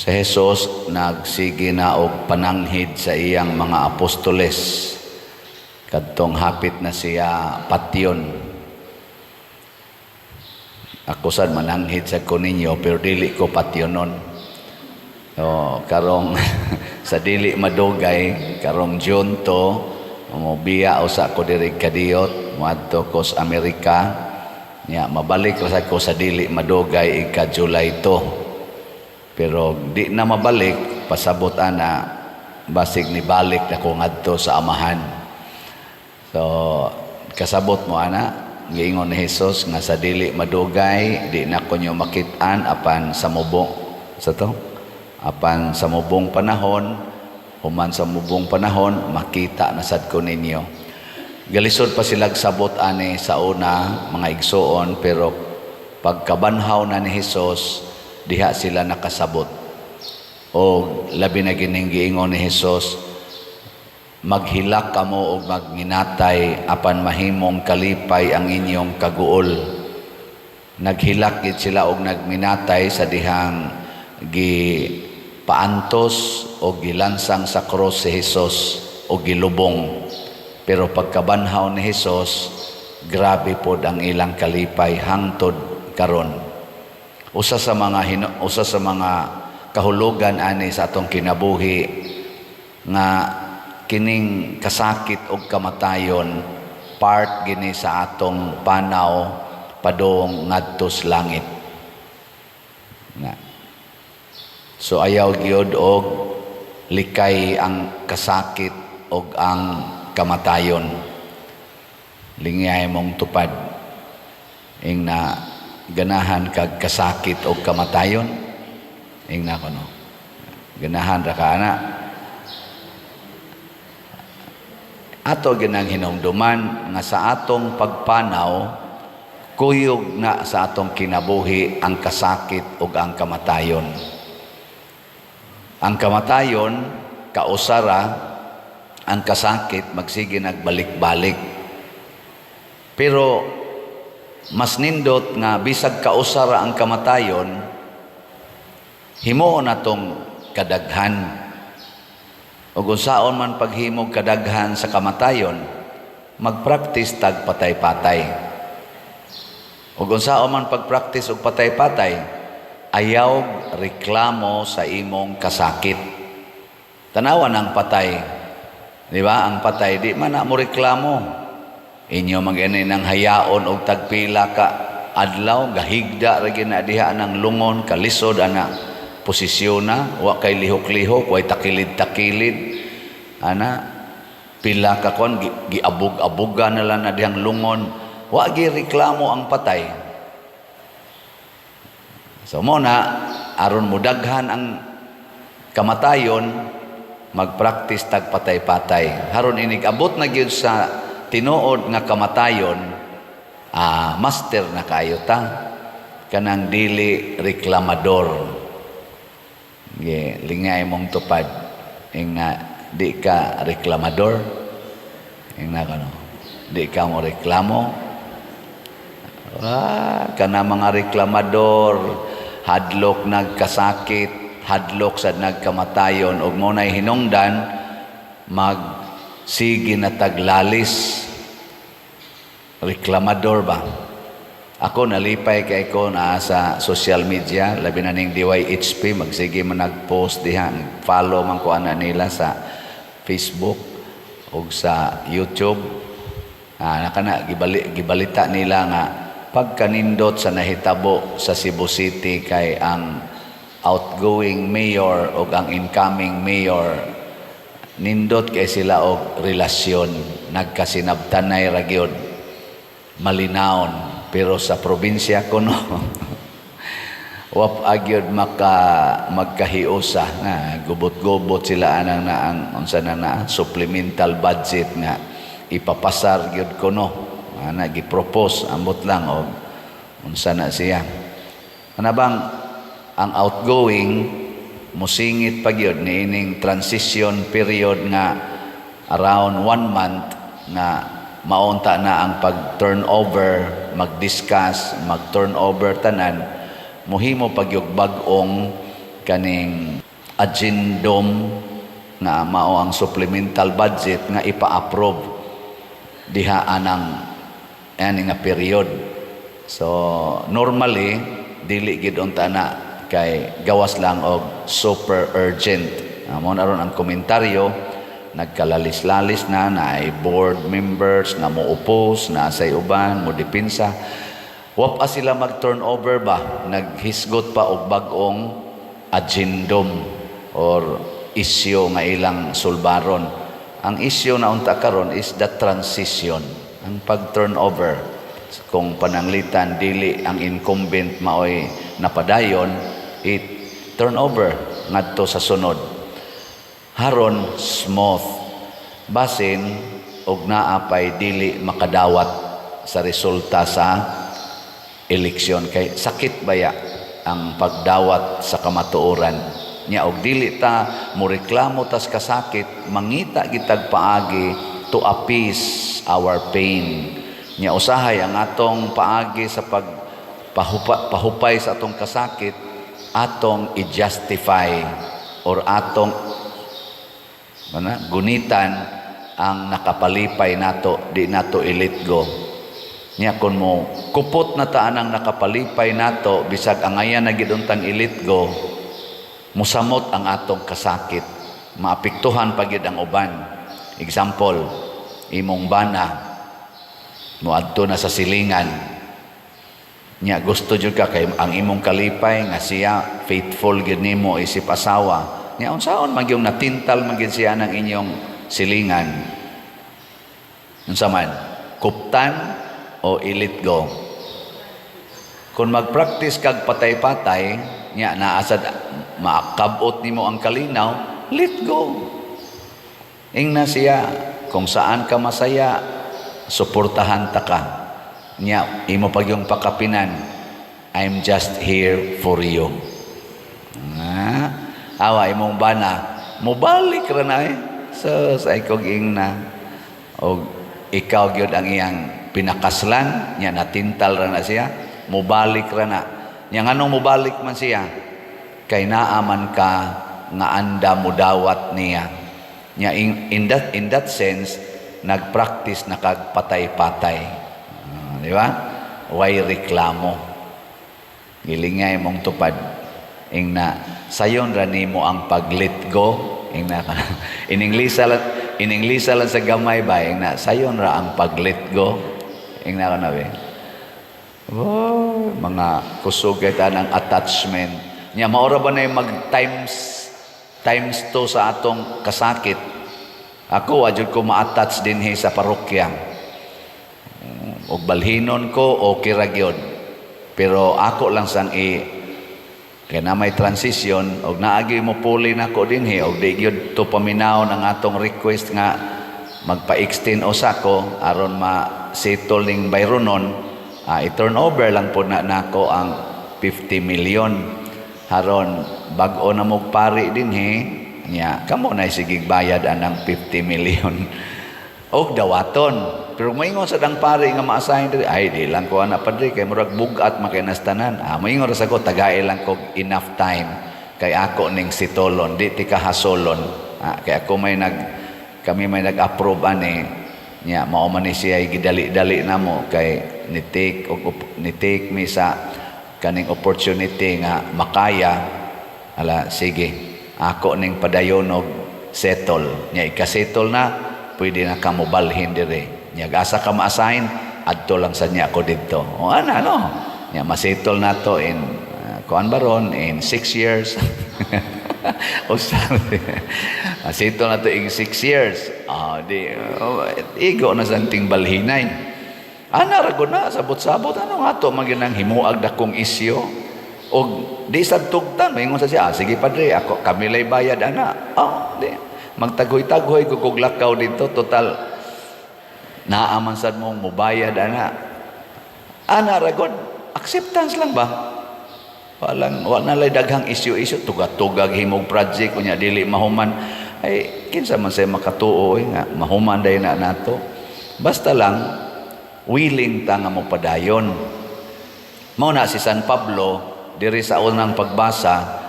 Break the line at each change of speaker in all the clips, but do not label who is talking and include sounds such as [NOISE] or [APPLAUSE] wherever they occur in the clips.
Sa Hesus nagsige na og pananghid sa iyang mga apostoles kadtong hapit na siya patyon. Ako sad mananghid sa ko ninyo pero dili ko patyonon. So, karong [LAUGHS] sa dili madugay karong June to mo biya usa ko diri kadiyot moadto ko sa Amerika nya mabalik ko sa dili madugay ika July to pero di na mabalik pasabot ana basig ni balik na ko ngadto sa amahan. So kasabot mo ana giingon ni Hesus nga sa dili madugay di na ko nyo makit-an apan sa mubong sa to? Apan sa mubong panahon human sa mubong panahon makita na sad ko ninyo. Galisod pa sila sabot ani sa una mga igsoon pero pagkabanhaw na ni Hesus diha sila nakasabot. O labi na gining giingon ni Hesus maghilak kamo og magminatay apan mahimong kalipay ang inyong kaguol. Naghilak gid sila og nagminatay sa dihang gi paantos o gilansang sa cross si Hesus o gilubong. Pero pagkabanhaw ni Hesus, grabe pod ang ilang kalipay hangtod karon. Usa sa mga usa sa mga kahulugan ani sa atong kinabuhi nga kining kasakit og kamatayon part gini sa atong panaw padong ngadto sa langit. Nga. So ayaw gyud og likay ang kasakit og ang kamatayon. Lingyahay mong tupad. Ing na ganahan kag kasakit o kamatayon. Ing na kono. Ganahan ra ka ana. Ato ginang hinumduman nga sa atong pagpanaw kuyog na sa atong kinabuhi ang kasakit ug ang kamatayon. Ang kamatayon kausara ang kasakit magsige nagbalik-balik. Pero mas nindot nga bisag kausara ang kamatayon himuon natong kadaghan ug unsaon man paghimog kadaghan sa kamatayon magpraktis tag patay-patay ug unsaon man pagpraktis og patay-patay ayaw reklamo sa imong kasakit tanawan ang patay Di ba? Ang patay, di man na mo reklamo. Inyo mag-inay ng hayaon o tagpila ka adlaw, gahigda ragi na diha ng lungon, kalisod, ana, posisyon na, wa kay lihok-lihok, way takilid-takilid, ana, pila ka kon, gi- giabog-abuga na lang na dihang lungon, wa gi reklamo ang patay. So mo na, aron mo daghan ang kamatayon, magpraktis tag patay-patay. Haron inig abot na gyud sa tinuod nga kamatayon, ah, master na kayo ta. Kanang dili reklamador. Ge, lingay mong tupad. Ing na di ka reklamador. Ing na kano. Di ka mo reklamo. Ah, kana mga reklamador, hadlok nagkasakit, hadlok sa nagkamatayon ug mo hinungdan mag sige na taglalis. Reklamador ba? Ako nalipay kay ko na sa social media. Labi na ning DYHP magsige man nagpost diha. Follow man ko ana nila sa Facebook ug sa YouTube. Ah nakana gibali, gibalita nila nga pagkanindot sa nahitabo sa Cebu City kay ang outgoing mayor o ang incoming mayor nindot kay sila og relasyon. Nagkasinabtanay ra malinaon pero sa probinsya kuno [LAUGHS] wap agyod maka magkahiusa. Nga gubot-gubot sila anang na ang unsa na na supplemental budget nga ipapasar gyud kuno ana gi-propose ambot lang og unsa na siya. Ana bang ang outgoing musingit pa gyud niining transition period nga around one month na maunta na ang pag-turnover, mag-discuss, mag-turnover tanan, muhimo pagyog bag-ong kaning agendum nga mao ang supplemental budget nga ipa-approve diha anang ani nga period. So normally dili gid unta na kay gawas lang og super urgent. Amo na ron ang komentaryo nagkalalis-lalis na na ay board members nga mo oppose na say uban mo depensa Wa pa sila mag-turnover ba? Naghisgot pa og bagong agendum or isyo nga ilang sulbaron. Ang isyo na unta karon is the transition, ang pag-turnover. Kung pananglitan dili ang incumbent maoy napadayon, it turnover ngadto sa sunod. Haron smooth. Basin og naa pay dili makadawat sa resulta sa eleksyon kay sakit baya ang pagdawat sa kamatuoran nya og dili ta mo tas kasakit mangita gitag paagi to appease our pain nya usahay ang atong paagi sa pag pahupa, pahupay sa atong kasakit atong i-justify or atong mana gunitan ang nakapalipay nato di nato i-let go. Nya kun mo kupot na taan ang nakapalipay nato bisag ang ayan na giduntang ilit go musamot ang atong kasakit. Maapektuhan pagid ang uban. Example imong bana moadto na sa silingan nya gusto jud ka kay ang imong kalipay nga siya faithful gid nimo isip asawa nya unsaon man natintal man gid siya ng inyong silingan unsa man kuptan o ilit go. Kung mag-practice kag patay-patay, nya naasad makabot nimo ang kalinaw, let go. Ingna siya kung saan ka masaya, suportahan ta ka. Nya imo pag yung pakapinan, I'm just here for you. Nga, awa imong bana, mubalik ra na eh. So, sa ikog ingna, o ikaw gyud ang iyang pinakaslan. Nya natintal ra na siya. Mubalik ra na. Nya nganong mubalik man siya? Kay naaman ka nga anda mo dawat niya. Nya in, in that in that sense nagpractice na kag patay-patay Ah, di ba? Way reklamo? Gilingay mong tupad. Ing na sayon ra nimo ang pag-let go. Ing na [LAUGHS] in English lang in English lang sa gamay ba? Ing na sayon ra ang pag-let go. Ing na na be. Oh, mga kusog ng attachment. Nya maora ba na yung mag times to sa atong kasakit? Ako adjud ko ma-attach din he sa parokya og balhinon ko okay ra gyud pero ako lang sang i kaya na may transition og naagi mo puli nako dinhi og di gyud to paminaw ng atong request nga magpa-extend usa ko aron ma settle ning bayronon ah, i-turn over lang po na nako ang 50 million. Haron bag-o na mo pari dinhi nya kamo na sigig bayad anang 50 million [LAUGHS] og dawaton. Pero moingon sa dang pari nga ma-assign diri ay di lang ko ana padri kay murag bugat makiнаstanan ah moingon ra sa ko tagay lang ko enough time. Kay ako ning sitolon di ti kahasolon. Ah, kay ako may nag kami may nag-approve ani nya mao man ni siya gidali-dali namo kay ni take og ni take mi sa kaning opportunity nga makaya. Ala sige ako ning padayonog settle. Nya ikasettle na pwede na ka mobalhin dire. Nya asa ka ma-assign adto lang sa niya ako didto o ana no? Nya masettle na to in uh, kuan baron in 6 years. [LAUGHS] O masito na to in 6 years. Ah di oh, igo na sa ting balhinay. Ana ra na sabot-sabot. Ano nga to? Maginang himuag dakong isyo. Og di sa tugtan maingon sa siya ah, sige padre ako kami lay bayad ana. Oh di magtagoy-tagoy ko kog lakaw dito total. Naaman sad mo mubayad ana. Ana ra gud acceptance lang ba? Walang wala lay daghang isyu-isyu tuga-tugag himog project kunya dili mahuman. Ay kinsa man say makatuo eh, nga mahuman day na nato. Basta lang willing ta nga mo padayon. Mao na si San Pablo diri sa unang pagbasa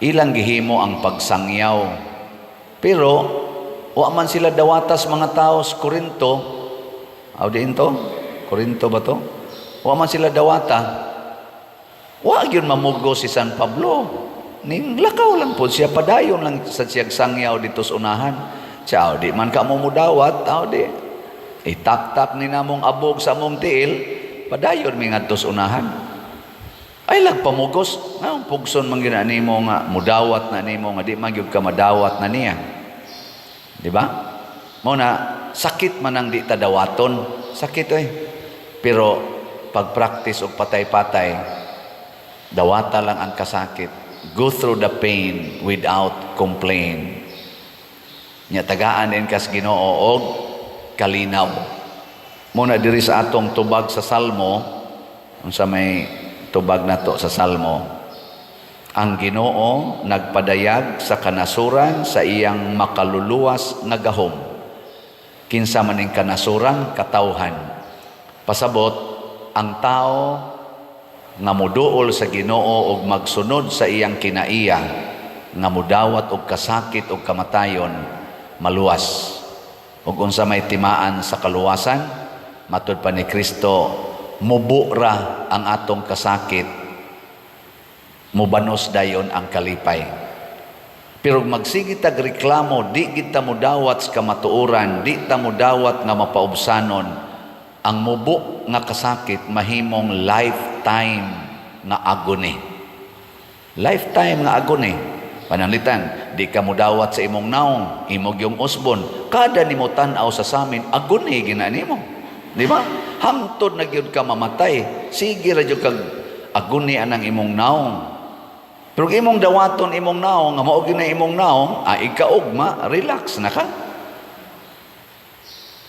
ilang gihimo ang pagsangyaw. Pero, wa man sila dawatas mga tao sa Korinto, aw diin to? Korinto ba to? Wa man sila dawata. Wa gyud mamugo si San Pablo. Ning lakaw lang po siya padayon lang sa siyag sangyaw dito sa unahan. Ciao, di man ka mo mudawat, aw di. Itak-tak ni namong abog sa mong tiil, padayon mi sa unahan. Ay lagpamugos, nga pugson man gina nimo nga mudawat na nimo nga di man gyud ka madawat na niya. Di ba? Mo na sakit man ang di ta dawaton, sakit oy. Pero pag practice og patay-patay, dawata lang ang kasakit. Go through the pain without complain. Nya tagaan din kas Ginoo og kalinaw. Muna diri sa atong tubag sa Salmo, unsa may tubag nato sa Salmo, ang Ginoo nagpadayag sa kanasuran sa iyang makaluluwas nga gahom. Kinsa man ning kanasuran katawhan. Pasabot ang tao nga muduol sa Ginoo ug magsunod sa iyang kinaiya nga mudawat og kasakit ug kamatayon maluwas. Ug unsa may timaan sa kaluwasan matud pa ni Kristo mubura ang atong kasakit mubanos dayon ang kalipay. Pero magsige tag reklamo, di kita mudawat sa kamatuoran, di ta mudawat nga mapaubsanon, ang mubo nga kasakit mahimong lifetime nga agony. Lifetime nga agony. Pananglitan, di ka mudawat sa imong naong, imog yung usbon, kada nimo tan-aw sa samin, agony gina nimo. Di ba? Hangtod na gyud ka mamatay. Sige ra gyud kag agony anang imong naong. Pero imong dawaton imong naong, nga mao na imong naong, ah, ikaugma, relax na ka.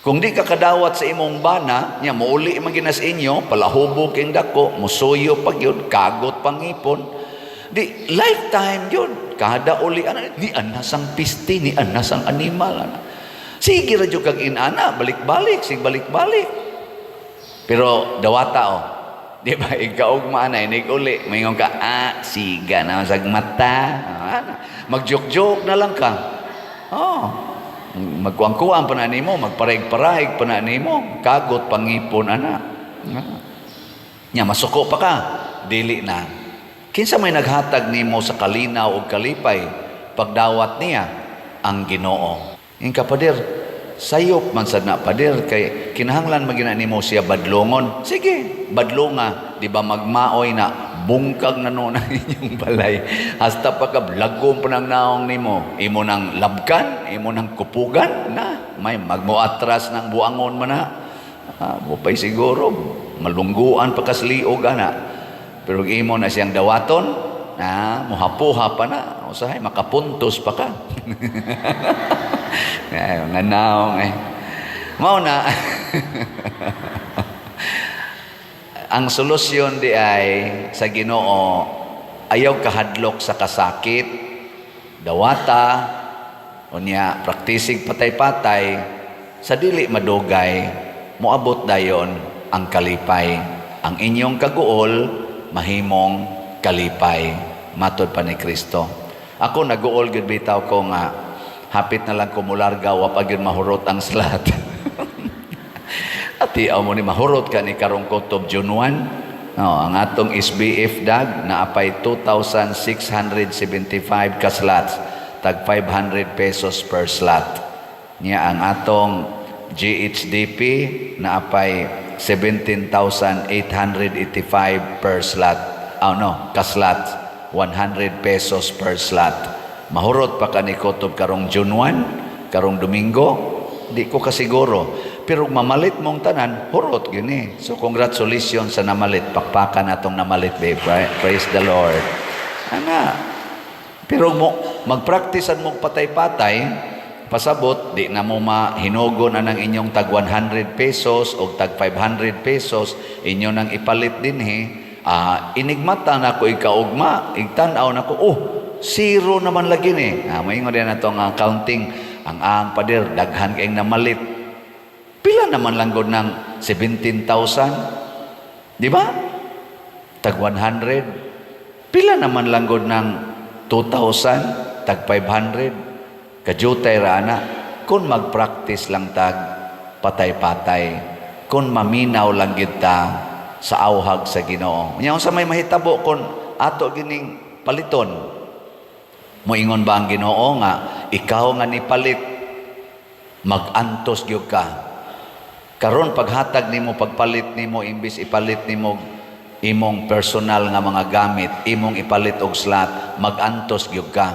Kung di ka kadawat sa imong bana, nya mauli man ginas inyo, palahubog king dako, musuyo pag yun, kagot pangipon. Di lifetime yun. Kada uli ana di anasang pisti ni anasang animal ana. Sige ra jud kag inana, balik-balik, sig balik-balik. Pero dawata oh. [LAUGHS] Di ba ikaw maana inig uli, mayong ka ah siga na sa mata. Ah, Magjok-jok na lang ka. Oh. Magkuang-kuang pa na nimo, magparayag-parayag pa na nimo, kagot pangipon ana. Ah. Nya masuko pa ka, dili na. Kinsa may naghatag nimo sa kalinaw o kalipay pagdawat niya ang Ginoo. Ing kapader, sayop man sad na pader kay kinahanglan magina nimo siya badlongon. Sige, badlonga, di ba magmaoy na bungkag na noon ang [LAUGHS] inyong balay. Hasta pa ka blagom pa ng naong nimo. Imo nang labkan, imo nang kupugan na. May magmoatras ng buangon man na. Ah, bupay siguro, malungguan pa kasliog ana. Pero imo na siyang dawaton, na muhapuha pa na. Usahay, makapuntos pa ka. [LAUGHS] Mga naong eh. Mao na. [LAUGHS] Ang solusyon di ay sa Ginoo ayaw kahadlok sa kasakit, dawata, unya praktisig patay-patay sa dili madugay moabot dayon ang kalipay. Ang inyong kaguol mahimong kalipay matod pa ni Kristo. Ako naguol gud bitaw ko nga hapit na lang ko mularga wa pa gyud mahurot ang slat. [LAUGHS] Ati mo ni mahurot ka ni karong kutob June 1. No, ang atong SBF dag na apay 2,675 ka slots tag 500 pesos per slot. Niya ang atong GHDP na apay 17,885 per slot. Oh no, ka slot. 100 pesos per slot. Mahurot pa ka ni kutob karong June 1, karong Domingo, di ko kasiguro. Pero mamalit mong tanan, hurot gini. So congratulations sa namalit. Pakpakan atong namalit, babe. Pra- Praise the Lord. Ana. Pero mo, magpraktisan mong patay-patay, pasabot, di na mo mahinugo na ng inyong tag 100 pesos o tag 500 pesos, inyo nang ipalit din he. Ah, inigmata na ko ikaugma, igtanaw na ko, oh, zero naman lagi ni. Ah, maingon din na itong accounting, ang ang pader, daghan kayong namalit. Pila naman lang gud ng 17,000? Di ba? Tag 100. Pila naman lang gud ng 2,000, tag 500, kajutay ra ana. Kung mag-practice lang tag patay-patay, kung maminaw lang gid ta sa awhag sa Ginoo. Nya sa may mahitabo kung ato gining paliton. Moingon ba ang Ginoo nga ikaw nga ni palit magantos gyud ka. Karon paghatag nimo pagpalit nimo imbis ipalit nimo imong personal nga mga gamit, imong ipalit og slot, magantos gyud ka.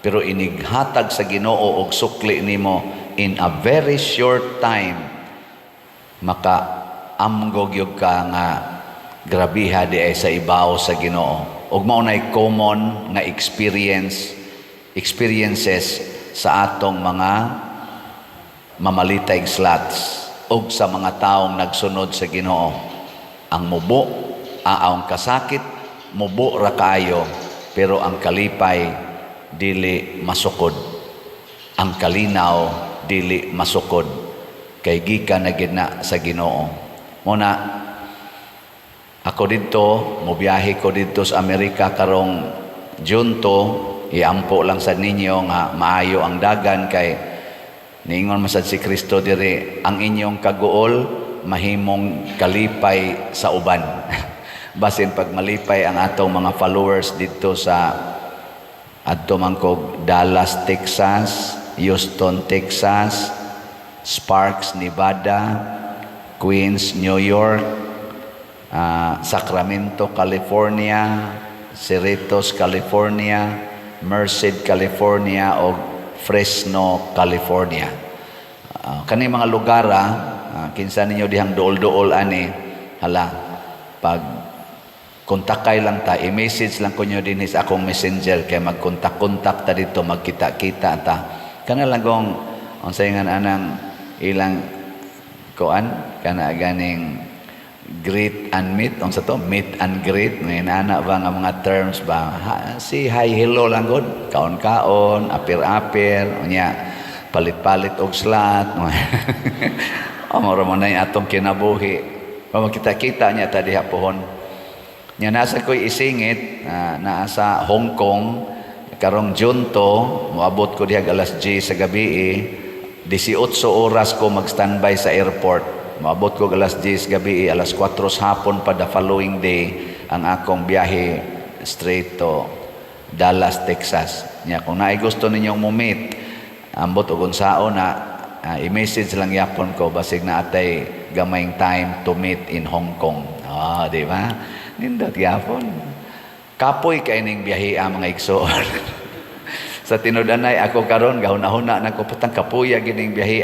Pero inighatag sa Ginoo og sukli nimo in a very short time maka amgo gyud ka nga grabiha di ay sa ibaw sa Ginoo. Ug mao nay common nga experience experiences sa atong mga mamalitay slots ug sa mga taong nagsunod sa Ginoo. Ang mubo, ang kasakit, mubo ra kayo, pero ang kalipay dili masukod. Ang kalinaw dili masukod kay gikan na gid na sa Ginoo. Muna ako dito, mobiyahe ko dito sa Amerika karong Junto, iampo lang sa ninyo nga maayo ang dagan kay Niingon masad si Kristo dire, ang inyong kaguol mahimong kalipay sa uban. [LAUGHS] Basin pag malipay ang atong mga followers dito sa adto mangkog Dallas, Texas, Houston, Texas, Sparks, Nevada, Queens, New York, ah, Sacramento, California, Cerritos, California, Merced, California o Fresno, California. Ah, kani mga lugar ah, ah, kinsa ninyo dihang dool-dool ani? Hala pag kontakay lang ta i-message lang ko nyo din sa akong messenger kay magkontak-kontak ta dito magkita-kita ta. Kana lang kung unsay nga anang ilang kuan kana ganing greet and meet unsa to meet and greet may nana ba nga mga terms ba? Ha, si hi hello lang gud. Kaon-kaon apir-apir unya palit-palit og slot [LAUGHS] amo ra man atong kinabuhi. Pa makita-kita niya ta diha pohon. Nya nasa ko'y isingit ah, naa Hong Kong karong Junto moabot ko diha alas 10 sa gabi eh. 18 oras ko mag-standby sa airport Maabot ko alas 10 gabi, alas 4 hapon pa the following day ang akong biyahe straight to Dallas, Texas. Nya kung naay gusto ninyong mo-meet, ambot og unsao na ah, i-message lang yapon ko basig na atay gamayng time to meet in Hong Kong. Ah, di ba? Nindot yapon. Kapoy kay ning biyahe ang mga igsoon. [LAUGHS] sa tinud-anay ako karon gahuna-huna na ko putang kapuya gining biyahe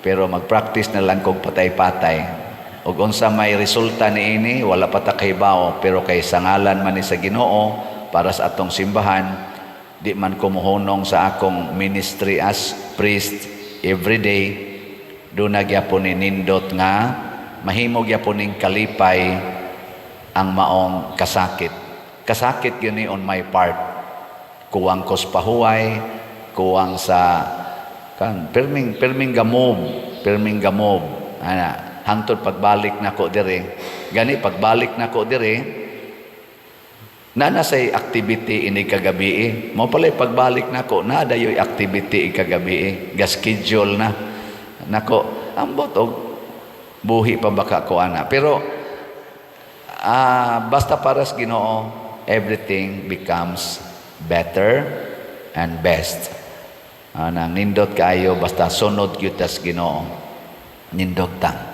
pero mag-practice na lang kog patay-patay. Ug unsa may resulta niini wala pa ta kahibaw pero kay sangalan man ni sa Ginoo para sa atong simbahan di man ko mohunong sa akong ministry as priest every day do na gyapon ni nindot nga mahimo gyapon ning kalipay ang maong kasakit. Kasakit yun ni on my part. Kuwang kos pahuway, kuwang sa kan perming perming gamob perming gamob ana hangtod pagbalik nako dire. Gani pagbalik nako dire na na say activity ini kagabi eh. mo pala pagbalik nako na dayoy activity kagabi eh. ga schedule na. Nako ambot og buhi pa baka ko ana. Pero ah basta para sa Ginoo everything becomes better and best Anang nindot kayo basta sunod gyud tas Ginoo. Nindot ta.